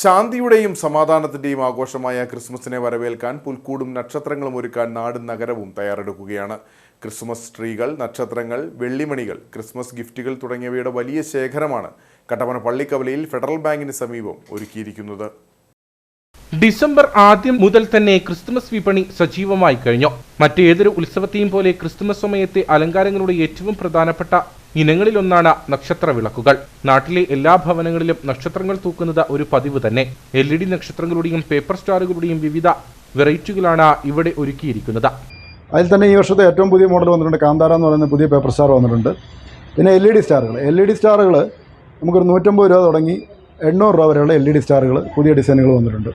ശാന്തിയുടെയും സമാധാനത്തിന്റെയും ആഘോഷമായ ക്രിസ്മസിനെ വരവേൽക്കാൻ പുൽക്കൂടും നക്ഷത്രങ്ങളും ഒരുക്കാൻ നാടും നഗരവും തയ്യാറെടുക്കുകയാണ്. ക്രിസ്മസ് ട്രീകൾ നക്ഷത്രങ്ങൾ വെള്ളിമണികൾ ക്രിസ്മസ് ഗിഫ്റ്റുകൾ തുടങ്ങിയവയുടെ വലിയ ശേഖരമാണ് കട്ടപ്പന പള്ളിക്കവലയിൽ ഫെഡറൽ ബാങ്കിന് സമീപം ഒരുക്കിയിരിക്കുന്നത്. ഡിസംബർ ആദ്യം മുതൽ തന്നെ ക്രിസ്തുമസ് വിപണി സജീവമായി കഴിഞ്ഞു. മറ്റേതൊരു ഉത്സവത്തെയും പോലെ ക്രിസ്തുമസ് സമയത്തെ അലങ്കാരങ്ങളുടെ ഏറ്റവും പ്രധാനപ്പെട്ട ഇനങ്ങളിലൊന്നാണ് നക്ഷത്ര വിളക്കുകൾ നാട്ടിലെ എല്ലാ ഭവനങ്ങളിലും നക്ഷത്രങ്ങൾ തൂക്കുന്നത് ഒരു പതിവ് തന്നെ. എൽ ഇ ഡി നക്ഷത്രങ്ങളുടെയും പേപ്പർ സ്റ്റാറുകളുടെയും വിവിധ വെറൈറ്റികളാണ് ഇവിടെ ഒരുക്കിയിരിക്കുന്നത്. അതിൽ തന്നെ ഈ വർഷത്തെ ഏറ്റവും പുതിയ മോഡൽ വന്നിട്ടുണ്ട് കാന്താര എന്ന് പറയുന്ന പുതിയ പേപ്പർ സ്റ്റാർ വന്നിട്ടുണ്ട്. പിന്നെ എൽ ഇ ഡി സ്റ്റാറുകൾ. എൽ ഇ ഡി സ്റ്റാറുകൾ നമുക്കൊരു നൂറ്റമ്പത് രൂപ തുടങ്ങി എണ്ണൂറ് രൂപ വരെയുള്ള എൽ ഇ ഡി സ്റ്റാറുകൾ പുതിയ ഡിസൈനുകൾ വന്നിട്ടുണ്ട്.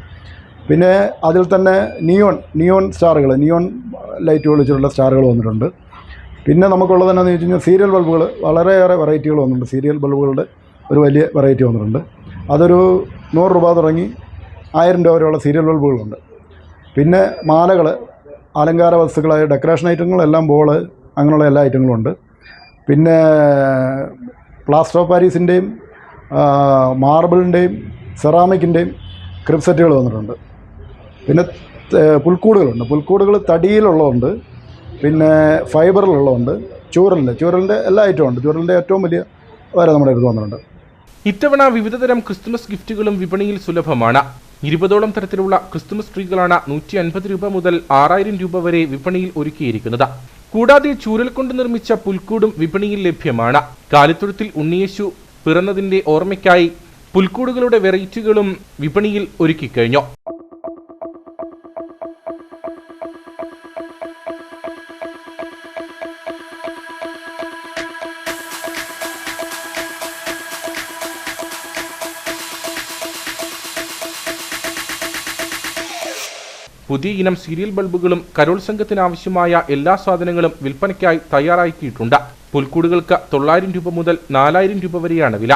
പിന്നെ അതിൽ തന്നെ നിയോൺ നിയോൺ സ്റ്റാറുകൾ നിയോൺ ലൈറ്റ് വെച്ചിട്ടുള്ള സ്റ്റാറുകൾ വന്നിട്ടുണ്ട്. പിന്നെ നമുക്കുള്ളത് എന്നാന്ന് വെച്ച് കഴിഞ്ഞാൽ സീരിയൽ ബൾബുകൾ വളരെയേറെ വെറൈറ്റികൾ വന്നിട്ടുണ്ട്. സീരിയൽ ബൾബുകളുടെ ഒരു വലിയ വെറൈറ്റി വന്നിട്ടുണ്ട്. അതൊരു നൂറ് രൂപ തുടങ്ങി ആയിരം രൂപ വരെയുള്ള സീരിയൽ ബൾബുകളുണ്ട്. പിന്നെ മാലകൾ അലങ്കാര വസ്തുക്കളായ ഡെക്കറേഷൻ ഐറ്റങ്ങളെല്ലാം ബോൾ അങ്ങനെയുള്ള എല്ലാ ഐറ്റങ്ങളും ഉണ്ട്. പിന്നെ പ്ലാസ്റ്റർ ഓഫ് പാരീസിന്റെയും മാർബിളിന്റെയും സെറാമിക്കിന്റെയും ക്രിപ്സെറ്റുകൾ വന്നിട്ടുണ്ട്. പിന്നെ പുൽക്കൂടുകളുണ്ട്. പുൽക്കൂടുകൾ തടിയിലുള്ളതുണ്ട്. പിന്നെ ഫൈബറിലുള്ളതുണ്ട് ചൂരലിന്റെ ചൂരലിന്റെ എല്ലാ ഐറ്റവും ഉണ്ട്. ചൂരലിന്റെ ഏറ്റവും വലിയ വരെ നമ്മുടെ അടുത്ത് വന്നിട്ടുണ്ട്. ഇത്തവണ വിവിധതരം ക്രിസ്തുമസ് ഗിഫ്റ്റുകളും വിപണിയിൽ സുലഭമാണ്. ഇരുപതോളം തരത്തിലുള്ള ക്രിസ്തുമസ് ട്രീകളാണ് നൂറ്റി അൻപത് രൂപ മുതൽ ആറായിരം രൂപ വരെ വിപണിയിൽ ഒരുക്കിയിരിക്കുന്നത്. കൂടാതെ ചൂരൽ കൊണ്ട് നിർമ്മിച്ച പുൽക്കൂടും വിപണിയിൽ ലഭ്യമാണ്. കാലിത്തൊഴുത്തിൽ ഉണ്ണിയേശു പിറന്നതിന്റെ ഓർമ്മയ്ക്കായി പുൽക്കൂടുകളുടെ വെറൈറ്റികളും വിപണിയിൽ ഒരുക്കിക്കഴിഞ്ഞു. പുതിയ ഇനം സീരിയൽ ബൾബുകളും കരോൾ സംഘത്തിന് ആവശ്യമായ എല്ലാ സാധനങ്ങളും വിൽപ്പനയ്ക്കായി തയ്യാറാക്കിയിട്ടുണ്ട്. പുൽക്കൂടുകൾക്ക് തൊള്ളായിരം രൂപ മുതൽ നാലായിരം രൂപ വരെയാണ് വില.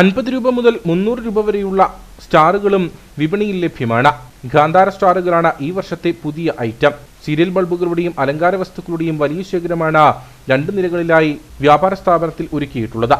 അൻപത് രൂപ മുതൽ മുന്നൂറ് രൂപ വരെയുള്ള സ്റ്റാറുകളും വിപണിയിൽ ലഭ്യമാണ്. ഗാന്ധാര സ്റ്റാറുകളാണ് ഈ വർഷത്തെ പുതിയ ഐറ്റം. സീരിയൽ ബൾബുകളുടെയും അലങ്കാര വസ്തുക്കളുടെയും വലിയ ശേഖരമാണ് രണ്ട് നിരകളിലായി വ്യാപാര സ്ഥാപനത്തിൽ ഒരുക്കിയിട്ടുള്ളത്.